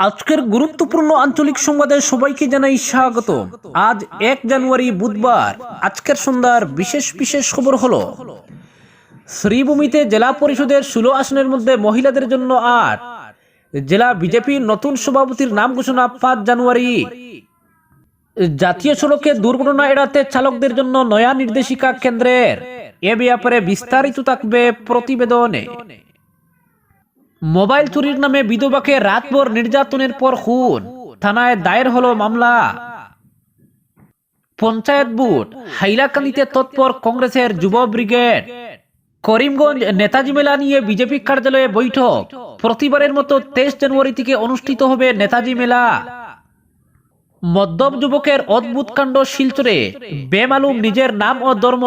আজকের গুরুত্বপূর্ণ আঞ্চলিক সংবাদে সবাইকে জানাই স্বাগত। আজ এক জানুয়ারি বুধবার, আজকের সন্ধ্যার বিশেষ বিশেষ খবর হলো, শ্রীভূমিতে জেলা পরিষদের ষোলো আসনের মধ্যে মহিলাদের জন্য আট, জেলা বিজেপির নতুন সভাপতির নাম ঘোষণা পাঁচ জানুয়ারি। জাতীয় সড়কে দুর্ঘটনা এড়াতে চালকদের জন্য নয়া নির্দেশিকা কেন্দ্রের। এ ব্যাপারে বিস্তারিত থাকবে প্রতিবেদনে। মোবাইল চুরির নামে বিধবাকে রাতভর নির্যাতনের পর খুন। থানায় দায়ের হলো মামলা। পঞ্চায়েত বুট হাইলাকান্দিতে তৎপর কংগ্রেসের যুব ব্রিগেড। করিমগঞ্জ, নেতাজি মেলা নিয়ে বিজেপি কার্যালয়ে বৈঠক। প্রতিবারের মতো তেইশ জানুয়ারি থেকে অনুষ্ঠিত হবে নেতাজি মেলা। মদ্যপ যুবকের অদ্ভুত কাণ্ড শিলচরে। বেমালুম নিজের নাম ও ধর্ম,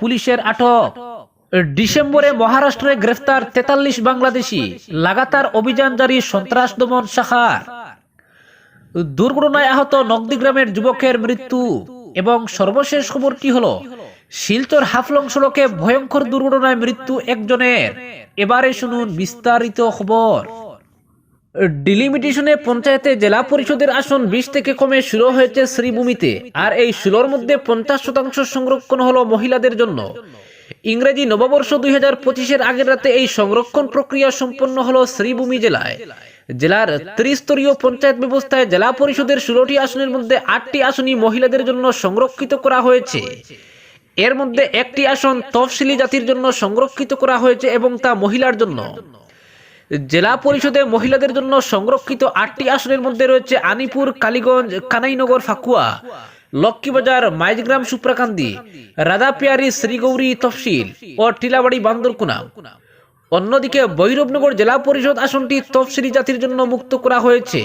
পুলিশের আটক। ডিসেম্বরে মহারাষ্ট্রে গ্রেফতার তেতাল্লিশ বাংলাদেশি, লাগাতার অভিযান জারি সন্ত্রাস দমন শাখার দুর্ঘটনায় আহত নগদিগ্রামের যুবকের মৃত্যু এবং সর্বশেষ খবরটি হল, শিলচর হাফলং সড়কে ভয়ঙ্কর দুর্ঘটনায় মৃত্যু একজনের। এবারে শুনুন বিস্তারিত খবর। ডিলিমিটেশনে পঞ্চায়েতে জেলা পরিষদের আসন বিশ থেকে কমে শুরু হয়েছে শ্রীভূমিতে, আর এই ষোলোর মধ্যে পঞ্চাশ শতাংশ সংরক্ষণ হলো মহিলাদের জন্য। ইংরেজি নববর্ষ দুই হাজার পঁচিশের আগের রাতে এই সংরক্ষণ প্রক্রিয়া সম্পন্ন হলো শ্রীভূমি জেলায়। জেলার ত্রিস্তরীয় পঞ্চায়েত ব্যবস্থায় জেলা পরিষদের ষোলোটি আসনের মধ্যে আটটি আসনই মহিলাদের জন্য সংরক্ষিত করা হয়েছে। এর মধ্যে একটি আসন তফসিলি জাতির জন্য সংরক্ষিত করা হয়েছে এবং তা মহিলার জন্য। জেলা পরিষদে মহিলাদের জন্য সংরক্ষিত আটটি আসনের মধ্যে রয়েছে আনিপুর, কালীগঞ্জ, কানাইনগর, ফাকুয়া। লক্ষ্মীবাজার মাইজগ্রাম, সুপ্রাকান্দি, রাধাপিয়ারি, শ্রীগৌরী, তফসিল ও টিলাবাড়ি, বান্দরকুনা। অন্যদিকে ভৈরবনগর জেলা পরিষদ আসনটি তফসিলি জাতির জন্য মুক্ত করা হয়েছে।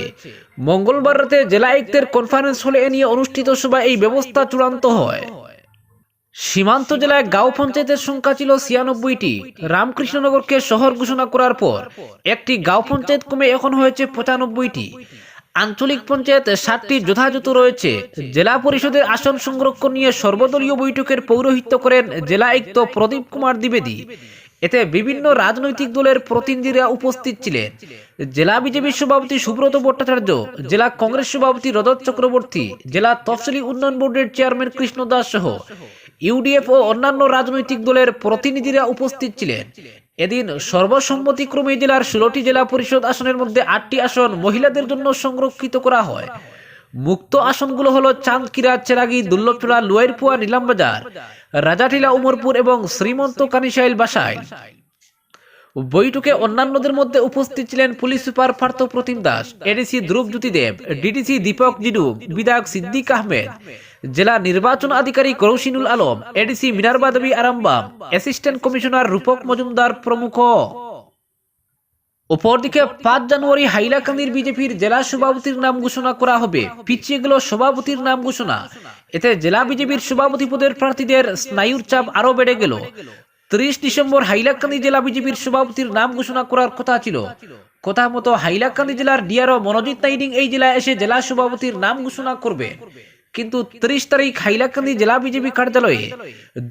মঙ্গলবার রাতে জেলা আয়ুক্তের কনফারেন্স হলে এ নিয়ে অনুষ্ঠিত সভায় এই ব্যবস্থা চূড়ান্ত হয়। সীমান্ত জেলায় গাঁও পঞ্চায়েতের সংখ্যা ছিল ছিয়ানব্বইটি। রামকৃষ্ণনগরকে শহর ঘোষণা করার পর একটি গাঁও পঞ্চায়েত কমে এখন হয়েছে পঁচানব্বইটি। আঞ্চলিক পঞ্চায়েত সাতটি যথাযথ রয়েছে। জেলা পরিষদের আসন সংরক্ষণ নিয়ে সর্বদলীয় বৈঠকের পৌরোহিত্য করেন জেলা আয়ুক্ত প্রদীপ কুমার দ্বিবেদী। এতে বিভিন্ন রাজনৈতিক দলের প্রতিনিধিরা উপস্থিত ছিলেন। জেলা বিজেপির সভাপতি সুব্রত ভট্টাচার্য, জেলা কংগ্রেস সভাপতি রজত চক্রবর্তী, জেলা তফসিলি উন্নয়ন বোর্ডের চেয়ারম্যান কৃষ্ণ দাস সহ। ইউডিএফ ও অন্যান্য রাজনৈতিক দলের প্রতিনিধিরা উপস্থিত ছিলেন। এদিন সর্বসম্মতিক্রমে জেলার ষোলোটি জেলা পরিষদ আসনের মধ্যে আটটি আসন মহিলাদের জন্য সংরক্ষিত করা হয়। মুক্ত আসনগুলো হলো চাঁদকিরা, চেরাগি দুল্লপুরা লুয়ারপুয়া নীলামবাজার, রাজাটিলা, উমরপুর এবং শ্রীমন্ত কানিসাইল বাসাইল। বৈঠকে অন্যান্যদের মধ্যে উপস্থিত ছিলেন police super Partha Pratim Das, ADC Dhrubajyoti Deb DDC Deepak Jidu, বিধায়ক সিদ্দিক আহমেদ, জেলা নির্বাচন আধিকারিক Roushinul Alam, ADC Minarba Devi Arambam assistant commissioner Rupak Majumdar প্রমুখ। অপরদিকে পাঁচ জানুয়ারি হাইলাকান্দির বিজেপির জেলা সভাপতির নাম ঘোষণা করা হবে। পিছিয়ে গেল সভাপতির নাম ঘোষণা। এতে জেলা বিজেপির সভাপতি পদের প্রার্থীদের স্নায়ুর চাপ আরও বেড়ে গেল। ত্রিশ ডিসেম্বর হাইলাকান্দি জেলা বিজেপির সভাপতির নাম ঘোষণা করার কথা ছিল। কথা মতো হাইলাকান্দি জেলার ডিআরও মনোজিৎ নাইডিং এই জেলায় এসে জেলা সভাপতির নাম ঘোষণা করবে। কিন্তু ত্রিশ তারিখ হাইলাকান্দি জেলা বিজেপি কার্যালয়ে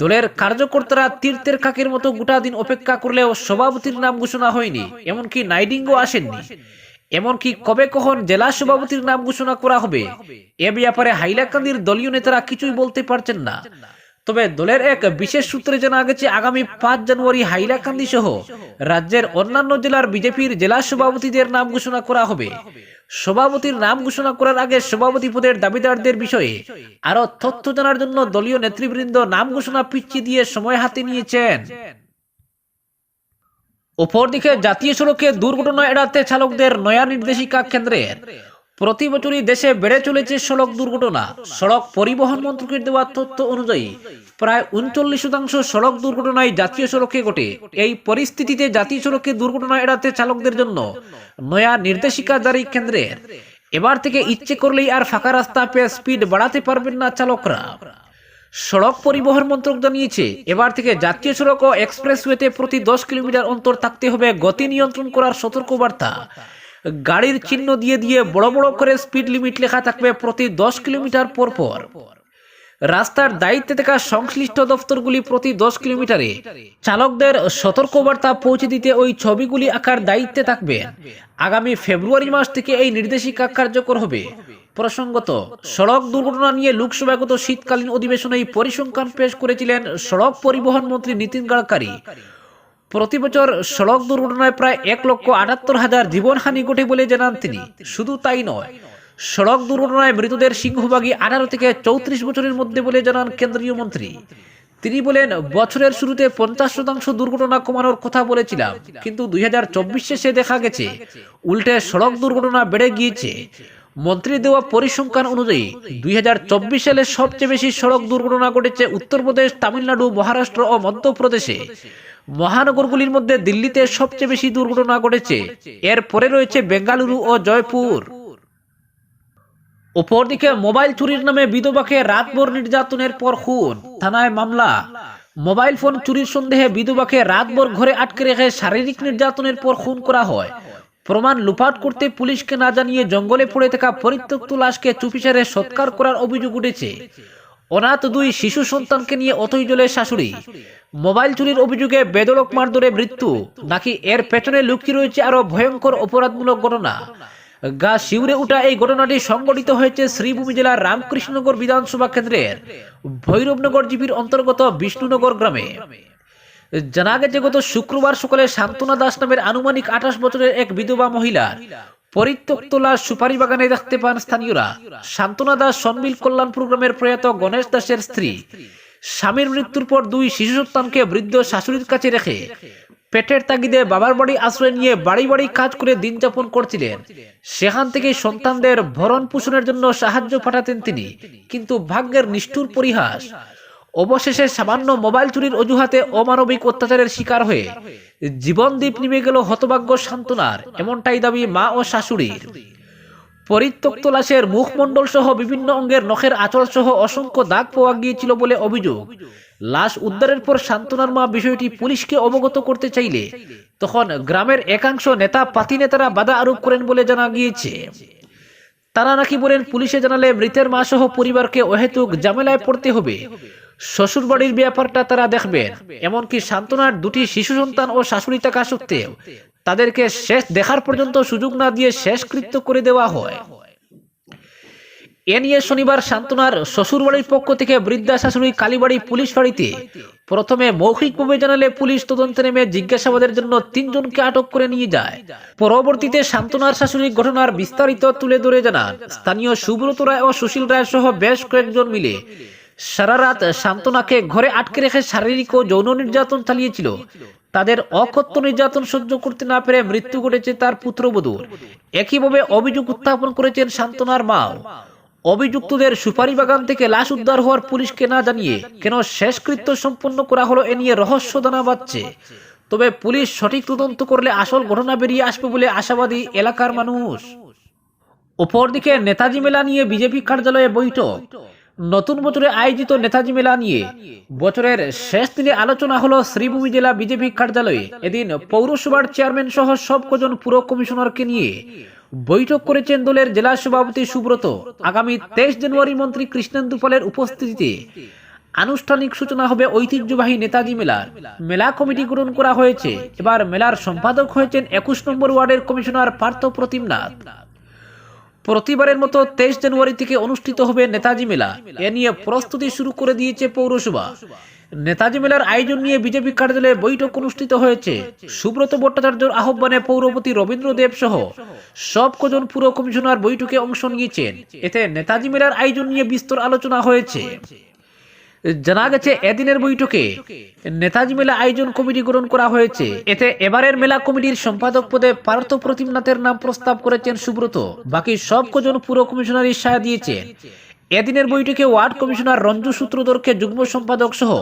দলের কার্যকর্তারা তীর্থের কাকের মতো গোটা দিন অপেক্ষা করলেও সভাপতির নাম ঘোষণা হয়নি। এমনকি নাইডিংও আসেননি। এমনকি কবে কখন জেলা সভাপতির নাম ঘোষণা করা হবে, এ ব্যাপারে হাইলাকান্দির দলীয় নেতারা কিছুই বলতে পারছেন না। তবে দলের এক বিশেষ সূত্রে জানা গেছে, আগামী পাঁচ জানুয়ারি হাইলাকান্দি সহ রাজ্যের অন্যান্য জেলার বিজেপির জেলা সভাপতিদের নাম ঘোষণা করা হবে। সভাপতির নাম ঘোষণা করার আগে সভাপতি পদের দাবিদারদের বিষয়ে আরও তথ্য জানার জন্য দলীয় নেতৃবৃন্দ নাম ঘোষণা পিছিয়ে দিয়ে সময় হাতে নিয়েছেন। অপরদিকে জাতীয় সড়কে দুর্ঘটনা এড়াতে চালকদের নয়া নির্দেশিকা কেন্দ্রের প্রতি বছরই দেশে বেড়ে চলেছে সড়ক দুর্ঘটনা। সড়ক পরিবহন মন্ত্রকের দেওয়া তথ্য অনুযায়ী প্রায় উনচল্লিশ শতাংশ সড়ক দুর্ঘটনায় জাতীয় সড়কে ঘটে। এই পরিস্থিতিতে জাতীয় সড়কে দুর্ঘটনা এড়াতে চালকদের জন্য নয়া নির্দেশিকা জারি কেন্দ্রের। এবার থেকে ইচ্ছে করলেই আর ফাঁকা রাস্তা পেয়ে স্পিড বাড়াতে পারবেন না চালকরা। সড়ক পরিবহন মন্ত্রক জানিয়েছে, এবার থেকে জাতীয় সড়ক ও এক্সপ্রেসওয়েতে প্রতি দশ কিলোমিটার অন্তর থাকতে হবে গতি নিয়ন্ত্রণ করার সতর্কবার্তা। গাড়ির চিহ্ন দিয়ে দিয়ে বড় বড় করে স্পিড লিমিট লেখা থাকবে প্রতি দশ কিলোমিটার পর পর। রাস্তার দায়িত্বে থাকা সংশ্লিষ্ট দফতরগুলি প্রতি দশ কিলোমিটারে। চালকদের সতর্কবার্তা পৌঁছে দিতে ওই ছবিগুলি আঁকার দায়িত্বে থাকবে। আগামী ফেব্রুয়ারি মাস থেকে এই নির্দেশিকা কার্যকর হবে। প্রসঙ্গত, সড়ক দুর্ঘটনা নিয়ে লোকসভাগত শীতকালীন অধিবেশনে পরিসংখ্যান পেশ করেছিলেন সড়ক পরিবহন মন্ত্রী নীতিন গাডকারি। প্রতি বছর সড়ক দুর্ঘটনায় প্রায় এক লক্ষ আটাত্তর হাজার জীবনহানি ঘটে বলে জানান তিনি। শুধু তাই নয়, সড়ক দুর্ঘটনায় মৃতদের সিংহভাগই আঠারো থেকে চৌত্রিশ বছরের মধ্যে বলে জানান কেন্দ্রীয় মন্ত্রী। তিনি বলেন, বছরের শুরুতে পঞ্চাশ শতাংশ দুর্ঘটনা কমানোর কথা বলেছিলাম, কিন্তু দুই হাজার চব্বিশ শেষে দেখা গেছে, উল্টে সড়ক দুর্ঘটনা বেড়ে গিয়েছে। মন্ত্রী দেওয়া পরিসংখ্যান অনুযায়ী, দুই হাজার চব্বিশ সালে সবচেয়ে বেশি সড়ক দুর্ঘটনা ঘটেছে উত্তরপ্রদেশ, তামিলনাড়ু, মহারাষ্ট্র ও মধ্যপ্রদেশে। মহানগরগুলির মধ্যে দিল্লিতে সবচেয়ে বেশি দুর্ঘটনা ঘটেছে। এর পরে রয়েছে বেঙ্গালুরু ও জয়পুর। অপরদিকে মোবাইল চুরির নামে বিধবাকে রাতভর নির্যাতনের পর খুন, থানায় মামলা। মোবাইল ফোন চুরির সন্দেহে বিধবাকে রাতভর ঘরে আটকে রেখে শারীরিক নির্যাতনের পর খুন করা হয়। প্রমাণ লুপাট করতে পুলিশকে না জানিয়ে জঙ্গলে পড়ে থাকা পরিত্যক্ত লাশকে চুপিসারে সৎকার করার অভিযোগ উঠেছে। অনাথ দুই শিশু সন্তানকে নিয়ে অতই জলে শাশুড়ি। মোবাইল চুরির অভিযোগে বেদরক মারধরে মৃত্যু, নাকি এর পেছনে লুকিয়ে রয়েছে আরও ভয়ঙ্কর অপরাধমূলক ঘটনা? গা শিউরে উঠা এই ঘটনাটি সংঘটিত হয়েছে শ্রীভূমি জেলার রামকৃষ্ণনগর বিধানসভা কেন্দ্রের ভৈরবনগর জিপির অন্তর্গত বিষ্ণুনগর গ্রামে। জানা গেছে, গত শুক্রবার সকালে শান্তনা দাস নামের আনুমানিক আঠাশ বছরের এক বিধবা মহিলা পরিত্যক্ত লাশ সুপারি বাগানে দেখতে পান স্থানীয়রা। শান্তনা দাস সনবিল কল্যাণ প্রোগ্রামের প্রয়াত গণেশ দাসের স্ত্রী। স্বামীর মৃত্যুর পর দুই শিশু সন্তানকে বৃদ্ধ শাশুড়ির কাছে রেখে পেটের তাগিদে বাবার বাড়ি আশ্রয় নিয়ে বাড়ি বাড়ি কাজ করে দিন যাপন করছিলেন। সেখান থেকে সন্তানদের ভরণ পোষণের জন্য সাহায্য পাঠাতেন তিনি। কিন্তু ভাগ্যের নিষ্ঠুর পরিহাস অবশেষে সামান্য মোবাইল চুরির অজুহাতে অমানবিক অত্যাচারের শিকার হয়ে জীবন দ্বীপ নেমে গেল হতভাগ্য সান্ত্বনার এমনটাই দাবি মা ও শাশুড়ির। পরিত্যক্ত লাশের মুখমণ্ডল সহ বিভিন্ন অঙ্গের নখের আচর সহ অসংখ্য দাগ পাওয়া গিয়েছিল বলে অভিযোগ। লাশ উদ্ধারের পর সান্ত্বনার মা বিষয়টি পুলিশকে অবগত করতে চাইলে তখন গ্রামের একাংশ নেতা পাতি নেতারা বাধা আরোপ করেন বলে জানা গিয়েছে। তারা নাকি বলেন, পুলিশে জানালে মৃতের মা সহ পরিবারকে অহেতুক ঝামেলায় পড়তে হবে। শ্বশুর বাড়ির ব্যাপারটা তারা দেখবেন এমনকি সান্ত্বনার দুটি শিশু সন্তান ও শাশুড়ি থাকা সত্ত্বেও তাদেরকে শেষ দেখার পর্যন্ত সুযোগ না দিয়ে শেষকৃত্য করে দেওয়া হয়। এ নিয়ে শনিবার সান্ত্বনার শ্বশুরবাড়ির পক্ষ থেকে বৃদ্ধা শাশুড়ি কালীবাড়ি পুলিশ ফাঁড়িতে প্রথমে মৌখিকভাবে জানালে পুলিশ তদন্তে নেমে জিজ্ঞাসাবাদের জন্য তিনজনকে আটক করে নিয়ে যায়। পরবর্তীতে সান্ত্বনার শাশুড়ি ঘটনার বিস্তারিত তুলে ধরে জানান। স্থানীয় সুব্রত রায় ও সুশীল রায় সহ বেশ কয়েকজন মিলে সারা রাত সান্ত্বনাকে ঘরে আটকে রেখে শারীরিক ও যৌন নির্যাতন চালিয়েছিল। তাদের অকথ্য নির্যাতন সহ্য করতে না পেরে মৃত্যু ঘটেছে তার পুত্রবধূর। একইভাবে অভিযোগ উত্থাপন করেছেন সান্ত্বনার মাও। অভিযুক্তদের সুপারি বাগান থেকে লাশ উদ্ধার হওয়ার পুলিশকে না জানিয়ে কেন শেষকৃত্য সম্পন্ন করা হলো এ নিয়ে রহস্য দানা বাচ্ছে তবে পুলিশ সঠিক তদন্ত করলে আসল ঘটনা বেরিয়ে আসবে বলে আশাবাদী এলাকার মানুষ। অপরদিকে নেতাজি মেলা নিয়ে বিজেপি কার্যালয়ে বৈঠক। নতুন বছরে আয়োজিত নেতাজি মেলা নিয়ে বছরের শেষ দিনে আলোচনা হলো শ্রীভূমি জেলা বিজেপি কার্যালয়ে। এদিন পৌরসভার চেয়ারম্যান সহ সব কজন পুর কমিশনারকে নিয়ে বৈঠক করেছেন দলের জেলা সভাপতি সুব্রত। আগামী তেইশ জানুয়ারি মন্ত্রী কৃষ্ণেন্দু পালের উপস্থিতিতে আনুষ্ঠানিক সূচনা হবে ঐতিহ্যবাহী নেতাজি মেলার। মেলা কমিটি গ্রহণ করা হয়েছে। এবার মেলার সম্পাদক হয়েছেন একুশ নম্বর ওয়ার্ডের কমিশনার পার্থ প্রতিম নাথ প্রতিবারের মতো তেইশ জানুয়ারি থেকে অনুষ্ঠিত হবে নেতাজি মেলা। এ নিয়ে প্রস্তুতি শুরু করে দিয়েছে পৌরসভা। নেতাজি মেলার আয়োজন নিয়ে বিজেপি কার্যালয়ে বৈঠক অনুষ্ঠিত হয়েছে। সুব্রত ভট্টাচার্যর আহ্বানে পৌরপতি রবীন্দ্র দেব সহ সব কজন পুর কমিশনার বৈঠকে অংশ নিয়েছেন। এতে নেতাজি মেলার আয়োজন নিয়ে বিস্তর আলোচনা হয়েছে। জানা গেছে, এদিনের বৈঠকে নেতাজি মেলা আয়োজন কমিটি গ্রহণ করা হয়েছে। এতে এবারের মেলা কমিটির সম্পাদক পদে পার্থ প্রতিমনাথের নাম প্রস্তাব করেছেন সুব্রত। বাকি সব কজন পুরো কমিশনারই সায় দিয়েছেন। এদিনের বৈঠকে ওয়ার্ড কমিশনার রঞ্জু সূত্রধরকে যুগ্ম সম্পাদক সহ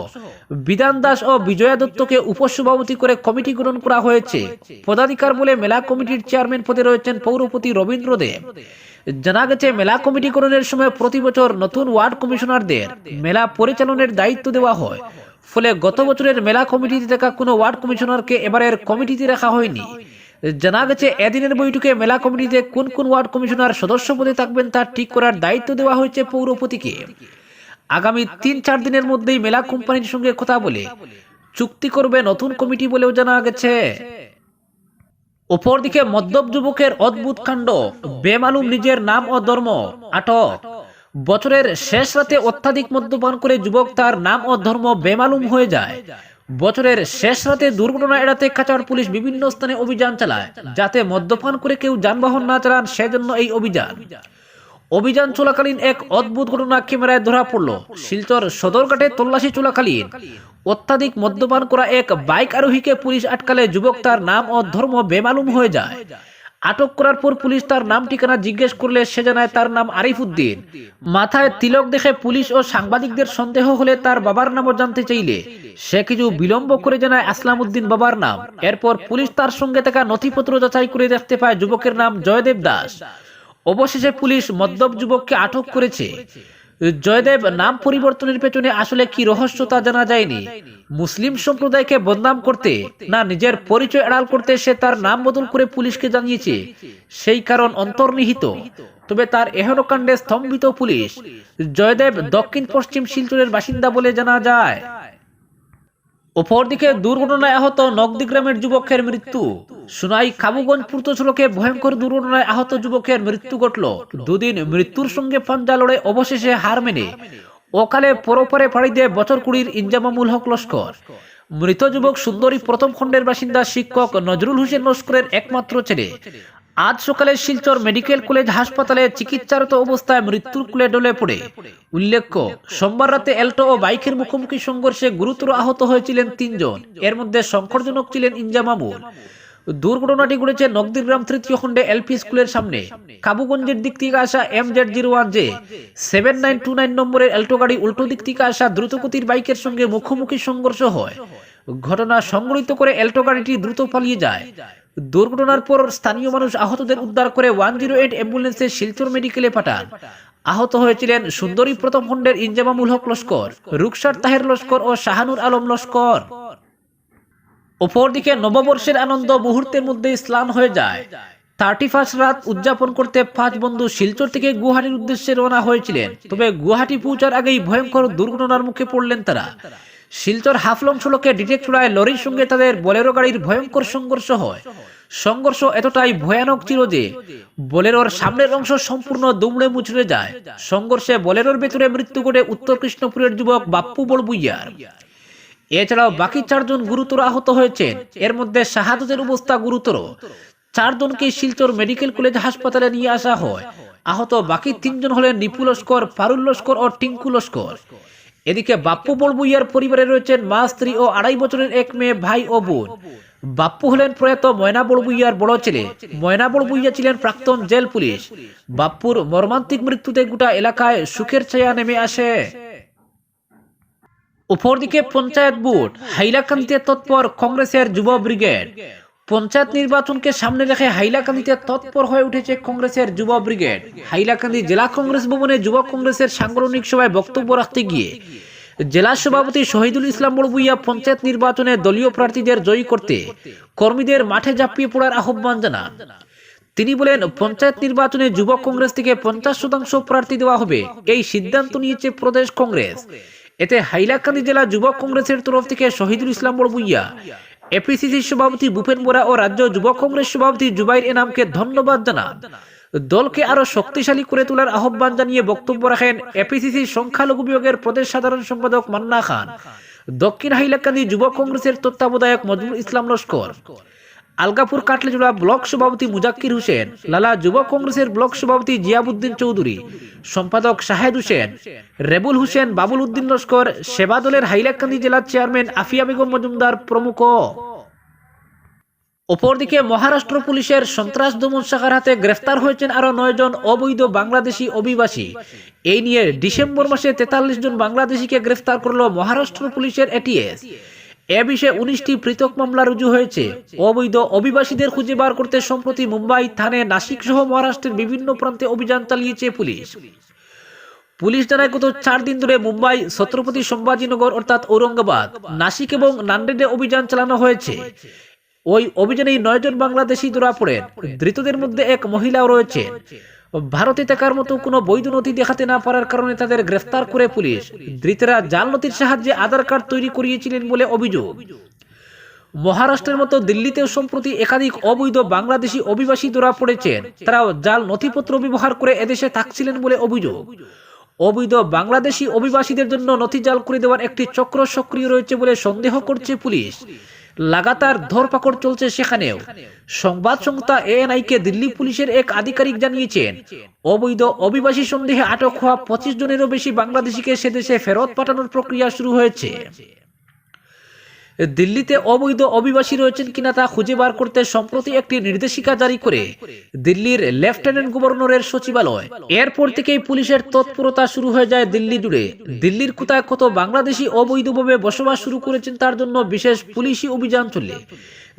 বিধান দাস ও বিজয়া দত্তকে উপসভাপতি করে কমিটি গ্রহণ করা হয়েছে। পদাধিকার বলে মেলা কমিটির চেয়ারম্যান পদে রয়েছেন পৌরপতি রবীন্দ্র দেব জানা গেছে, মেলা কমিটি গ্রহণের সময় প্রতি বছর নতুন ওয়ার্ড কমিশনারদের মেলা পরিচালনের দায়িত্ব দেওয়া হয়। ফলে গত বছরের মেলা কমিটিতে থাকা কোনো ওয়ার্ড কমিশনারকে এবারের কমিটিতে রাখা হয়নি। জানা গেছে, এদিনের বৈঠকে মেলা কমিটিতে কোন কোন ওয়ার্ড কমিশনার সদস্য পদে থাকবেন তা ঠিক করার দায়িত্ব দেওয়া হয়েছে পৌরপতিকে। আগামী তিন চার দিনের মধ্যেই মেলা কোম্পানির সঙ্গে কথা বলে চুক্তি করবে নতুন কমিটি বলেও জানা গেছে। অপরদিকে মদ্যপ যুবকের অদ্ভুত কাণ্ড, বেমালুম নিজের নাম ও ধর্ম আটক। বছরের শেষ রাতে অত্যাধিক মদ্যপান করে যুবক তার নাম ও ধর্ম বেমালুম হয়ে যায়। বছরের শেষ রাতে দুর্ঘটনা এড়াতে কাচার পুলিশ বিভিন্ন স্থানে অভিযান চালায়, যাতে মদ্যপান করে কেউ যানবাহন না চালান সেজন্য এই অভিযান। অভিযান চলাকালীন এক অদ্ভুত ঘটনা ক্যামেরায় ধরা পড়ল। শিলচর সদরঘাটে তল্লাশি চলাকালীন অত্যাধিক মদ্যপান করা এক বাইক আরোহীকে পুলিশ আটকালে যুবক তার নাম ও ধর্ম বেমালুম হয়ে যায়। আটক করার পর পুলিশ তার নাম ঠিকানা জিজ্ঞেস করলে সে জানায় তার নাম আরিফ উদ্দিন। মাথায় তিলক দেখে পুলিশ ও সাংবাদিকদের সন্দেহ হলে তার বাবার নামও জানতে চাইলে। সে কিছু বিলম্ব করে জানায় আসলাম উদ্দিন বাবার নাম। এরপর পুলিশ তার সঙ্গে থাকা নথিপত্র যাচাই করে দেখতে পায় যুবকের নাম জয়দেব দাস। অবশেষে পুলিশ মদ্যপ যুবককে আটক করেছে। জয়দেব, নাম পরিবর্তনের পেছনে আসলে কি রহস্য তা জানা যায়নি। মুসলিম সম্প্রদায়কে বদনাম করতে না নিজের পরিচয় এড়াল করতে সে তার নাম বদল করে পুলিশকে জানিয়েছে। সেই কারণ অন্তর্নিহিত। তবে তার এহনকাণ্ডে স্তম্ভিত পুলিশ। জয়দেব দক্ষিণ পশ্চিম শিলচরের বাসিন্দা বলে জানা যায়। অপরদিকে দুর্ঘটনায় আহত নগদি গ্রামের যুবকের মৃত্যু। সোনাই কাবুগঞ্জ পূর্ত সড়কে ভয়ঙ্কর দুর্ঘটনায় আহত যুবকের মৃত্যু ঘটল। দুদিন মৃত্যুর সঙ্গে পাঞ্জা লড়ে অবশেষে হার মেনে অকালে পরপরে পাড়ি দিয়ে বছর কুড়ির ইনজামামুল হক লস্কর। মৃত যুবক সুন্দরী প্রথম খণ্ডের বাসিন্দা শিক্ষক নজরুল হোসেন লস্করের একমাত্র ছেলে। আজ সকালে শিলচর মেডিকেল কলেজ হাসপাতালে চিকিৎসারত অবস্থায় মৃত্যুর কুলে ডলে পড়ে। উল্লেখ্য, সোমবার রাতে এল্টো ও বাইকের মুখোমুখি সংঘর্ষে গুরুতর আহত হয়েছিলেন তিনজন। এর মধ্যে সংকটজনক ছিলেন ইনজামামুল দুর্ঘটনাটি ঘটেছে নকদিরগ্রাম তৃতীয় খণ্ডে এলপি স্কুলের সামনে। কাবুগঞ্জের দিক থেকে আসা M Z zero one J seven nine two nine নম্বরের এল্টো গাড়ি উল্টো দিক থেকে আসা দ্রুতগতির বাইকের সঙ্গে মুখোমুখি সংঘর্ষ হয়। ঘটনা সংঘটিত করে এল্টো গাড়িটি দ্রুত পালিয়ে যায়। দুর্ঘটনার পর স্থানীয় মানুষ আহতদের উদ্ধার করে ওয়ান জিরো এইট অ্যাম্বুলেন্সে শিলচর মেডিকেলে পাঠান। আহত হয়েছিলেন সুন্দরী প্রথম খণ্ডের ইনজামামুল হক লস্কর রুকসার তাহের লস্কর ও শাহানুর আলম লস্কর। অপরদিকে নববর্ষের আনন্দ মুহূর্তের মধ্যে স্নান হয়ে যায়। থার্টি ফার্স্ট রাত উদযাপন করতে পাঁচ বন্ধু শিলচর থেকে গুয়াহাটির উদ্দেশ্যে রওনা হয়েছিলেন। তবে গুয়াহাটি পৌঁছার আগেই ভয়ঙ্কর দুর্ঘটনার মুখে পড়লেন তারা। শিলচর হাফলং সড়কে ডিটেক্ট চূড়ায় লরির সঙ্গে তাদের বোলেরো গাড়ির ভয়ঙ্কর সংঘর্ষ হয়। সংঘর্ষ এতটাই ভয়ানক ছিল যে বোলেরোর সামনের অংশ সম্পূর্ণ দুমড়ে মুচড়ে যায়। সংঘর্ষে বোলেরোর ভেতরে মৃত্যু ঘটে উত্তর কৃষ্ণপুরের যুবক বাপ্পু বড়বুইয়ার। এছাড়াও বাকি চারজন গুরুতর আহত হয়েছেন। এর মধ্যে শাহাদতের অবস্থা গুরুতর। চারজনকে শিলচর মেডিকেল কলেজ হাসপাতালে নিয়ে আসা হয়। আহত বাকি তিনজন হলেন নিপু লস্কর ফারুল লস্কর ও টিঙ্কু লস্কর এদিকে বাপ্পু বড়বুইয়ার পরিবারে রয়েছেন মা, স্ত্রী ও আড়াই বছরের এক মেয়ে, ভাই ও বোন। বাপ্পু হলেন প্রয়াত ময়না বড়বুইয়ার বড় ছেলে। ময়না বড়বুইয়া ছিলেন প্রাক্তন জেল পুলিশ। বাপ্পুর মর্মান্তিক মৃত্যুতে গোটা এলাকায় সুখের ছায়া নেমে আসে। অপরদিকে পঞ্চায়েত ভোট হাইলাকান্দিতে তৎপর কংগ্রেসের যুব ব্রিগেড। পঞ্চায়েত নির্বাচনকে সামনে রেখে হাইলাকান্দিতে তৎপর হয়ে উঠেছে কংগ্রেসের যুব ব্রিগেড। হাইলাকান্দি জেলা কংগ্রেস ভবনে যুব কংগ্রেসের সাংগঠনিক সভায় বক্তব্য রাখতে গিয়ে জেলা সভাপতি শহীদুল ইসলাম বড়বুইয়া পঞ্চায়েত নির্বাচনে দলীয় প্রার্থীদের জয়ী করতে কর্মীদের মাঠে ঝাঁপিয়ে পড়ার আহ্বান জানান। তিনি বলেন, পঞ্চায়েত নির্বাচনে যুব কংগ্রেস থেকে পঞ্চাশ শতাংশ প্রার্থী দেওয়া হবে। এই সিদ্ধান্ত নিয়েছে প্রদেশ কংগ্রেস। এতে হাইলাকান্দি জেলা যুব কংগ্রেসের তরফ থেকে শহীদুল ইসলাম বড়বুইয়া এপিসিসি সভাপতি ভূপেন বোরা ও রাজ্য যুব কংগ্রেস সভাপতি জুবাইর এনামকে ধন্যবাদ জানান। দলকে আরও শক্তিশালী করে তোলার আহ্বান জানিয়ে বক্তব্য রাখেন এপিসিসি সংখ্যালঘু বিভাগের প্রদেশ সাধারণ সম্পাদক মান্না খান। দক্ষিণ হাইলাকান্দি যুব কংগ্রেসের তত্ত্বাবধায়ক মজমুল ইসলাম লস্কর। আলগাপুর কাটলেজোড়া ব্লক সভাপতি মুজাক্কির হোসেন, লালা যুব কংগ্রেসের ব্লক সভাপতি জিয়াবুদ্দিন চৌধুরী, সম্পাদক শাহেদ হোসেন, রেবুল হোসেন, বাবুল উদ্দিন লস্কর, সেবা দলের হাইলাকান্দি জেলার চেয়ারম্যান আফিয়া বেগম মজুমদার প্রমুখ। অপরদিকে মহারাষ্ট্র পুলিশের সন্ত্রাস দমন শাখার হাতে গ্রেফতার হয়েছেন আরও নয় জন অবৈধ বাংলাদেশি অভিবাসী। এই নিয়ে ডিসেম্বর মাসে তেতাল্লিশ জন বাংলাদেশিকে গ্রেফতার করল মহারাষ্ট্র পুলিশের এটিএস এ বিষয়ে উনিশটি পৃথক মামলা রুজু হয়েছে। অবৈধ অভিবাসীদের খুঁজে বার করতে সম্প্রতি মুম্বাই থানে নাসিক সহ মহারাষ্ট্রের বিভিন্ন প্রান্তে অভিযান চালিয়েছে পুলিশ। পুলিশ জানায়, গত চার দিন ধরে মুম্বাই, ছত্রপতি সম্ভাজিনগর অর্থাৎ ঔরঙ্গাবাদ, নাসিক এবং নান্ডেডে অভিযান চালানো হয়েছে। ওই অভিযানে নয়জন বাংলাদেশি ধরা পড়েন। ধৃতদের মধ্যে এক মহিলাও রয়েছে। ভারতে থাকার মতো কোনো বৈধ নথি দেখাতে না পারার কারণে তাদের গ্রেফতার করে পুলিশ। ধৃতেরা জাল নথির সাহায্যে আধার কার্ড তৈরি করিয়েছিলেন বলে অভিযোগ। মহারাষ্ট্রের মতো দিল্লিতেও সম্প্রতি একাধিক অবৈধ বাংলাদেশি অভিবাসী ধরা পড়েছেন। তারাও জাল নথিপত্র ব্যবহার করে এদেশে থাকছিলেন বলে অভিযোগ। অবৈধ বাংলাদেশি অভিবাসীদের জন্য নথি জাল করে দেওয়ার একটি চক্র সক্রিয় রয়েছে বলে সন্দেহ করছে পুলিশ। লাগাতার ধরপাকড় চলছে সেখানেও। সংবাদ সংস্থা এএনআই কে দিল্লি পুলিশের এক আধিকারিক জানিয়েছেন, অবৈধ অভিবাসী সন্দেহে আটক হওয়া পঁচিশ জনেরও বেশি বাংলাদেশিকে সেদেশে ফেরত পাঠানোর প্রক্রিয়া শুরু হয়েছে। দিল্লিতে অবৈধ অভিবাসী রয়েছেন কিনা তা খুঁজে বার করতে সম্প্রতি একটি নির্দেশিকা জারি করে। দিল্লির লেফটেন্যান্ট গভর্নরের সচিবালয়। এরপর থেকেই পুলিশের তৎপরতা শুরু হয়ে যায় দিল্লি জুড়ে। দিল্লির কোথায় কত বাংলাদেশি অবৈধভাবে বসবাস শুরু করেছেন তার জন্য বিশেষ পুলিশি অভিযান চলে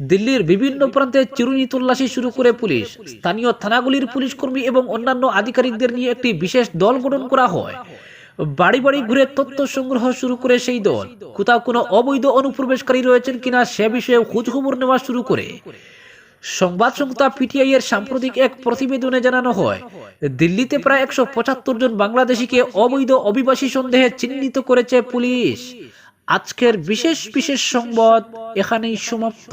দিল্লির বিভিন্ন প্রান্তে চিরুনি তল্লাশি শুরু করে পুলিশ। স্থানীয় থানাগুলির পুলিশ কর্মী এবং অন্যান্য আধিকারিকদের নিয়ে একটি বিশেষ দল গঠন করা হয়। বাড়ি বাড়ি ঘুরে তথ্য সংগ্রহ শুরু করে সেই দল। কোথাও কোনো অবৈধ অনুপ্রবেশকারী রয়েছেন কিনা সে বিষয়ে খোঁজ খবর নেওয়া শুরু করে। সংবাদ সংস্থা পিটিআই এর সাম্প্রতিক এক প্রতিবেদনে জানানো হয়, দিল্লিতে প্রায় একশো পঁচাত্তর জন বাংলাদেশিকে অবৈধ অভিবাসী সন্দেহে চিহ্নিত করেছে পুলিশ। আজকের বিশেষ বিশেষ সংবাদ এখানেই সমাপ্ত।